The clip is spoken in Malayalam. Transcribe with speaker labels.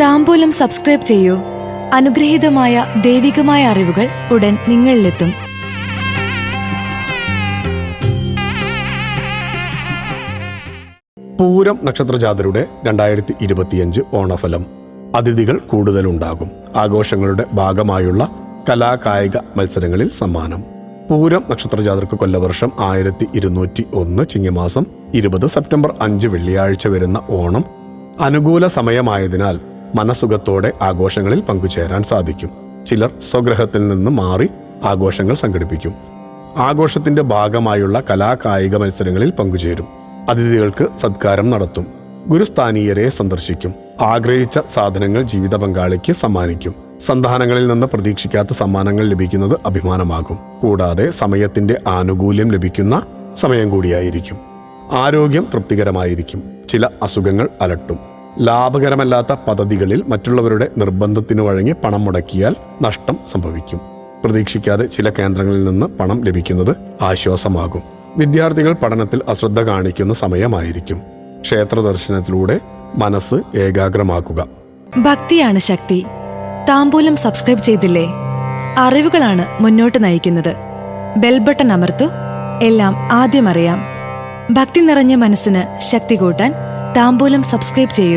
Speaker 1: താമ്പൂലം സബ്സ്ക്രൈബ് ചെയ്യൂ. അനുഗ്രഹീതമായ ദൈവികമായ അറിവുകൾ ഉടൻ നിങ്ങളിലെത്തും.
Speaker 2: പൂരം നക്ഷത്രജാതരുടെ രണ്ടായിരത്തി ഇരുപത്തിയഞ്ച് ഓണഫലം. അതിഥികൾ കൂടുതലുണ്ടാകും. ആഘോഷങ്ങളുടെ ഭാഗമായുള്ള കലാകായിക മത്സരങ്ങളിൽ സമ്മാനം. പൂരം നക്ഷത്രജാതർക്ക് കൊല്ലവർഷം ആയിരത്തി ഇരുന്നൂറ്റി ഒന്ന് ചിങ്ങമാസം ഇരുപത് സെപ്റ്റംബർ അഞ്ച് വെള്ളിയാഴ്ച വരുന്ന ഓണം അനുകൂല സമയമായതിനാൽ മനസുഖത്തോടെ ആഘോഷങ്ങളിൽ പങ്കുചേരാൻ സാധിക്കും. ചിലർ സ്വഗ്രഹത്തിൽ നിന്ന് മാറി ആഘോഷങ്ങൾ സംഘടിപ്പിക്കും. ആഘോഷത്തിന്റെ ഭാഗമായുള്ള കലാകായിക മത്സരങ്ങളിൽ പങ്കുചേരും. അതിഥികൾക്ക് സത്കാരം നടത്തും. ഗുരുസ്ഥാനീയരെ സന്ദർശിക്കും. ആഗ്രഹിച്ച സാധനങ്ങൾ ജീവിത പങ്കാളിക്ക് സമ്മാനിക്കും. സന്താനങ്ങളിൽ നിന്ന് പ്രതീക്ഷിക്കാത്ത സമ്മാനങ്ങൾ ലഭിക്കുന്നത് അഭിമാനമാകും. കൂടാതെ സമയത്തിന്റെ ആനുകൂല്യം ലഭിക്കുന്ന സമയം കൂടിയായിരിക്കും. ആരോഗ്യം തൃപ്തികരമായിരിക്കും. ചില അസുഖങ്ങൾ അലട്ടും. ലാഭകരമല്ലാത്ത പദ്ധതികളിൽ മറ്റുള്ളവരുടെ നിർബന്ധത്തിനു വഴങ്ങി പണം മുടക്കിയാൽ നഷ്ടം സംഭവിക്കും. പ്രതീക്ഷിക്കാതെ ചില കേന്ദ്രങ്ങളിൽ നിന്ന് പണം ലഭിക്കുന്നത് ആശ്വാസമാകും. വിദ്യാർത്ഥികൾ പഠനത്തിൽ അശ്രദ്ധ കാണിക്കുന്ന സമയമായിരിക്കും. ക്ഷേത്ര ദർശനത്തിലൂടെ മനസ്സ് ഏകാഗ്രമാക്കുക.
Speaker 1: ഭക്തിയാണ് ശക്തി. താമ്പൂലം സബ്സ്ക്രൈബ് ചെയ്തില്ലേ? അറിവുകളാണ് മുന്നോട്ട് നയിക്കുന്നത്. ബെൽബട്ടൺ അമർത്തു. എല്ലാം ആദ്യം അറിയാം. ഭക്തി നിറഞ്ഞ മനസ്സിന് ശക്തി കൂട്ടാൻ താമ്പൂലം സബ്സ്ക്രൈബ് ചെയ്യൂ.